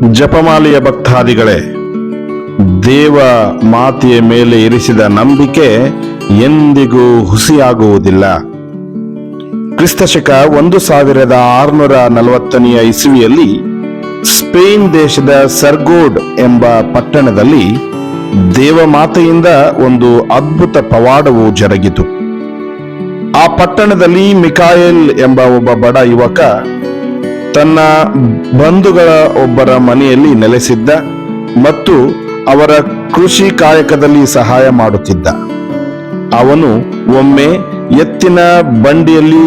ಜಪಮಾಲೆಯ ಭಕ್ತಾದಿಗಳೇ, ದೇವ ಮಾತೆಯ ಮೇಲೆ ಇರಿಸಿದ ನಂಬಿಕೆ ಎಂದಿಗೂ ಹುಸಿಯಾಗುವುದಿಲ್ಲ. ಕ್ರಿಸ್ತಶಕ ಒಂದು ಸಾವಿರದ ಆರುನೂರ ನಲವತ್ತನೆಯ ಇಸುವಿಯಲ್ಲಿ ಸ್ಪೇನ್ ದೇಶದ ಸರ್ಗೋಡ್ ಎಂಬ ಪಟ್ಟಣದಲ್ಲಿ ದೇವ ಮಾತೆಯಿಂದ ಒಂದು ಅದ್ಭುತ ಪವಾಡವು ಜರುಗಿತು. ಆ ಪಟ್ಟಣದಲ್ಲಿ ಮಿಕಾಯಲ್ ಎಂಬ ಒಬ್ಬ ಬಡ ಯುವಕ ತನ್ನ ಬಂಧುಗಳ ಒಬ್ಬರ ಮನೆಯಲ್ಲಿ ನೆಲೆಸಿದ್ದ ಮತ್ತು ಅವರ ಕೃಷಿ ಕಾಯಕದಲ್ಲಿ ಸಹಾಯ ಮಾಡುತ್ತಿದ್ದ. ಅವನು ಒಮ್ಮೆ ಎತ್ತಿನ ಬಂಡಿಯಲ್ಲಿ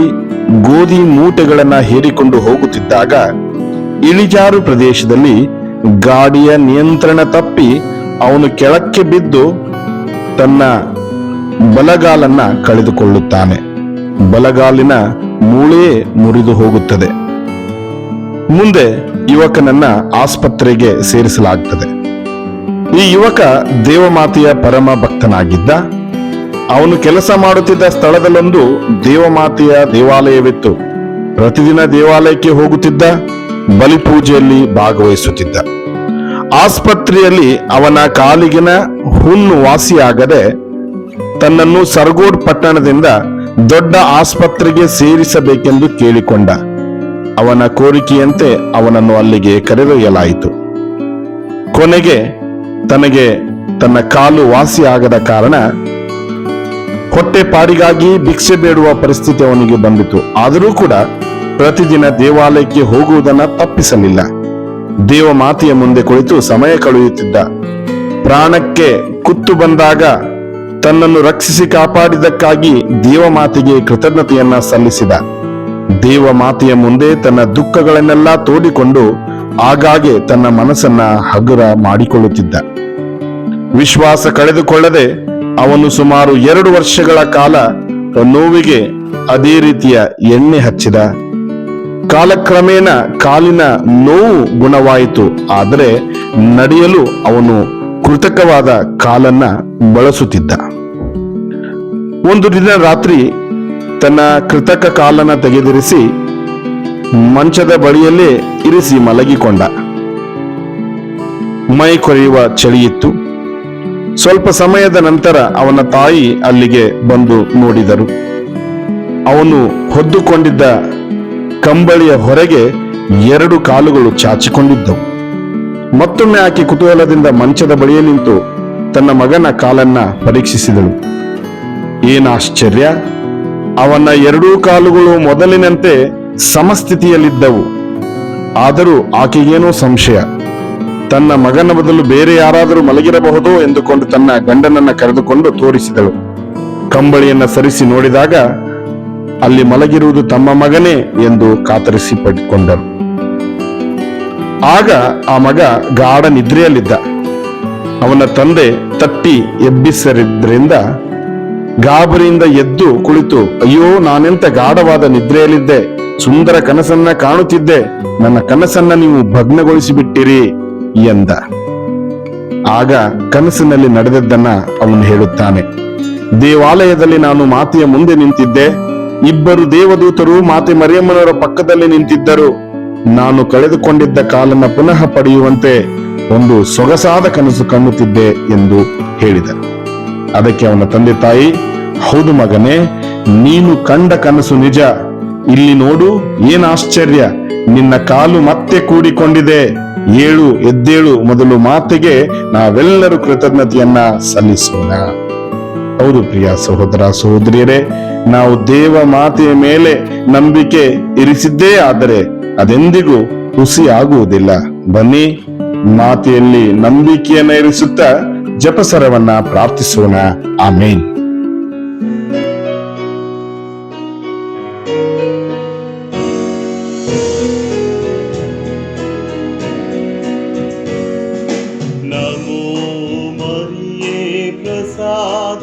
ಗೋಧಿ ಮೂಟೆಗಳನ್ನು ಹೇರಿಕೊಂಡು ಹೋಗುತ್ತಿದ್ದಾಗ ಇಳಿಜಾರು ಪ್ರದೇಶದಲ್ಲಿ ಗಾಡಿಯ ನಿಯಂತ್ರಣ ತಪ್ಪಿ ಅವನು ಕೆಳಕ್ಕೆ ಬಿದ್ದು ತನ್ನ ಬಲಗಾಲನ್ನ ಕಳೆದುಕೊಳ್ಳುತ್ತಾನೆ. ಬಲಗಾಲಿನ ಮೂಳೆ ಮುರಿದು ಹೋಗುತ್ತದೆ. ಮುಂದೆ ಯುವಕನನ್ನ ಆಸ್ಪತ್ರೆಗೆ ಸೇರಿಸಲಾಗುತ್ತದೆ ಈ ಯುವಕ ದೇವಮಾತೆಯ ಪರಮ ಭಕ್ತನಾಗಿದ್ದ. ಅವನು ಕೆಲಸ ಮಾಡುತ್ತಿದ್ದ ಸ್ಥಳದಲ್ಲೊಂದು ದೇವಮಾತೆಯ ದೇವಾಲಯವಿತ್ತು. ಪ್ರತಿದಿನ ದೇವಾಲಯಕ್ಕೆ ಹೋಗುತ್ತಿದ್ದ ಬಲಿಪೂಜೆಯಲ್ಲಿ ಭಾಗವಹಿಸುತ್ತಿದ್ದ. ಆಸ್ಪತ್ರೆಯಲ್ಲಿ ಅವನ ಕಾಲಿಗಿನ ಹುಣ್ಣು ವಾಸಿಯಾಗದೆ ತನ್ನನ್ನು ಸರ್ಗೋಡ್ ಪಟ್ಟಣದಿಂದ ದೊಡ್ಡ ಆಸ್ಪತ್ರೆಗೆ ಸೇರಿಸಬೇಕೆಂದು ಕೇಳಿಕೊಂಡ. ಅವನ ಕೋರಿಕೆಯಂತೆ ಅವನನ್ನು ಅಲ್ಲಿಗೆ ಕರೆದೊಯ್ಯಲಾಯಿತು. ಕೊನೆಗೆ ತನಗೆ ತನ್ನ ಕಾಲು ವಾಸಿಯಾಗದ ಕಾರಣ ಹೊಟ್ಟೆಪಾಡಿಗಾಗಿ ಭಿಕ್ಷೆ ಬೇಡುವ ಪರಿಸ್ಥಿತಿ ಅವನಿಗೆ ಬಂದಿತು. ಆದರೂ ಕೂಡ ಪ್ರತಿದಿನ ದೇವಾಲಯಕ್ಕೆ ಹೋಗುವುದನ್ನು ತಪ್ಪಿಸಲಿಲ್ಲ. ದೇವ ಮಾತೆಯ ಮುಂದೆ ಕುಳಿತು ಸಮಯ ಕಳೆಯುತ್ತಿದ್ದ. ಪ್ರಾಣಕ್ಕೆ ಕುತ್ತು ಬಂದಾಗ ತನ್ನನ್ನು ರಕ್ಷಿಸಿ ಕಾಪಾಡಿದ್ದಕ್ಕಾಗಿ ದೇವಮಾತೆಗೆ ಕೃತಜ್ಞತೆಯನ್ನ ಸಲ್ಲಿಸಿದ. ದೇವಮಾತೆಯ ಮುಂದೆ ತನ್ನ ದುಃಖಗಳನ್ನೆಲ್ಲ ತೋಡಿಕೊಂಡು ಆಗಾಗ್ಗೆ ತನ್ನ ಮನಸ್ಸನ್ನ ಹಗುರ ಮಾಡಿಕೊಳ್ಳುತ್ತಿದ್ದ. ವಿಶ್ವಾಸ ಕಳೆದುಕೊಳ್ಳದೆ ಅವನು ಸುಮಾರು ಎರಡು ವರ್ಷಗಳ ಕಾಲ ನೋವಿಗೆ ಅದೇ ರೀತಿಯ ಎಣ್ಣೆ ಹಚ್ಚಿದ. ಕಾಲಕ್ರಮೇಣ ಕಾಲಿನ ನೋವು ಗುಣವಾಯಿತು, ಆದರೆ ನಡೆಯಲು ಅವನು ಕೃತಕವಾದ ಕಾಲನ್ನ ಬಳಸುತ್ತಿದ್ದ. ಒಂದು ದಿನ ರಾತ್ರಿ ತನ್ನ ಕೃತಕ ಕಾಲನ್ನ ತೆಗೆದಿರಿಸಿ ಮಂಚದ ಬಳಿಯಲ್ಲೇ ಇರಿಸಿ ಮಲಗಿಕೊಂಡ. ಮೈ ಕೊರೆಯುವ ಚಳಿಯಿತ್ತು. ಸ್ವಲ್ಪ ಸಮಯದ ನಂತರ ಅವನ ತಾಯಿ ಅಲ್ಲಿಗೆ ಬಂದು ನೋಡಿದರು. ಅವನು ಹೊದ್ದುಕೊಂಡಿದ್ದ ಕಂಬಳಿಯ ಹೊರಗೆ ಎರಡು ಕಾಲುಗಳು ಚಾಚಿಕೊಂಡಿದ್ದವು. ಮತ್ತೊಮ್ಮೆ ಆಕೆ ಕುತೂಹಲದಿಂದ ಮಂಚದ ಬಳಿಯೇ ನಿಂತು ತನ್ನ ಮಗನ ಕಾಲನ್ನ ಪರೀಕ್ಷಿಸಿದಳು. ಏನಾಶ್ಚರ್ಯ! ಅವನ ಎರಡೂ ಕಾಲುಗಳು ಮೊದಲಿನಂತೆ ಸಮಸ್ಥಿತಿಯಲ್ಲಿದ್ದವು. ಆದರೂ ಆಕೆಗೇನೋ ಸಂಶಯ. ತನ್ನ ಮಗನ ಬದಲು ಬೇರೆ ಯಾರಾದರೂ ಮಲಗಿರಬಹುದೋ ಎಂದುಕೊಂಡು ತನ್ನ ಗಂಡನನ್ನ ಕರೆದುಕೊಂಡು ತೋರಿಸಿದಳು. ಕಂಬಳಿಯನ್ನ ಸರಿಸಿ ನೋಡಿದಾಗ ಅಲ್ಲಿ ಮಲಗಿರುವುದು ತಮ್ಮ ಮಗನೇ ಎಂದು ಕಾತರಿಸಿ ಪಡೆದುಕೊಂಡರು ಆಗ ಆ ಮಗ ಗಾಢ ನಿದ್ರೆಯಲ್ಲಿದ್ದ. ಅವನ ತಂದೆ ತಟ್ಟಿ ಎಬ್ಬಿಸರಿದ್ರಿಂದ ಗಾಬರಿಯಿಂದ ಎದ್ದು ಕುಳಿತು, ಅಯ್ಯೋ, ನಾನೆಂತ ಗಾಢವಾದ ನಿದ್ರೆಯಲ್ಲಿದ್ದೆ, ಸುಂದರ ಕನಸನ್ನ ಕಾಣುತ್ತಿದ್ದೆ, ನನ್ನ ಕನಸನ್ನ ನೀವು ಭಗ್ನಗೊಳಿಸಿಬಿಟ್ಟಿರಿ ಎಂದ. ಆಗ ಕನಸಿನಲ್ಲಿ ನಡೆದದ್ದನ್ನ ಅವನು ಹೇಳುತ್ತಾನೆ. ದೇವಾಲಯದಲ್ಲಿ ನಾನು ಮಾತೆಯ ಮುಂದೆ ನಿಂತಿದ್ದೆ. ಇಬ್ಬರು ದೇವದೂತರು ಮಾತೆ ಮರಿಯಮ್ಮನವರ ಪಕ್ಕದಲ್ಲಿ ನಿಂತಿದ್ದರು. ನಾನು ಕಳೆದುಕೊಂಡಿದ್ದ ಕಾಲನ್ನ ಪುನಃ ಪಡೆಯುವಂತೆ ಒಂದು ಸೊಗಸಾದ ಕನಸು ಕಾಣುತ್ತಿದ್ದೆ ಎಂದು ಹೇಳಿದ ಅದಕ್ಕೆ ಅವನ ತಂದೆ ತಾಯಿ, ಹೌದು ಮಗನೇ, ನೀನು ಕಂಡ ಕನಸು ನಿಜ. ಇಲ್ಲಿ ನೋಡು, ಏನ್ ಆಶ್ಚರ್ಯ. ನಿನ್ನ ಕಾಲು ಮತ್ತೆ ಕೂಡಿಕೊಂಡಿದೆ. ಏಳು, ಎದ್ದೇಳು ಮೊದಲು ಮಾತೆಗೆ ನಾವೆಲ್ಲರೂ ಕೃತಜ್ಞತೆಯನ್ನ ಸಲ್ಲಿಸೋಣ. ಹೌದು ಪ್ರಿಯ ಸಹೋದರ ಸಹೋದರಿಯರೇ, ನಾವು ದೇವ ಮಾತೆಯ ಮೇಲೆ ನಂಬಿಕೆ ಇರಿಸಿದ್ದೇ ಆದರೆ ಅದೆಂದಿಗೂ ಹುಸಿ ಆಗುವುದಿಲ್ಲ ಬನ್ನಿ, ಮಾತೆಯಲ್ಲಿ ನಂಬಿಕೆಯನ್ನ ಇರಿಸುತ್ತಾ ಜಪಸರವನ್ನ ಪ್ರಾರ್ಥಿಸೋಣ ಆಮೇನ್ ನಮೋ ಮರಿಯೇ ಪ್ರಸಾದ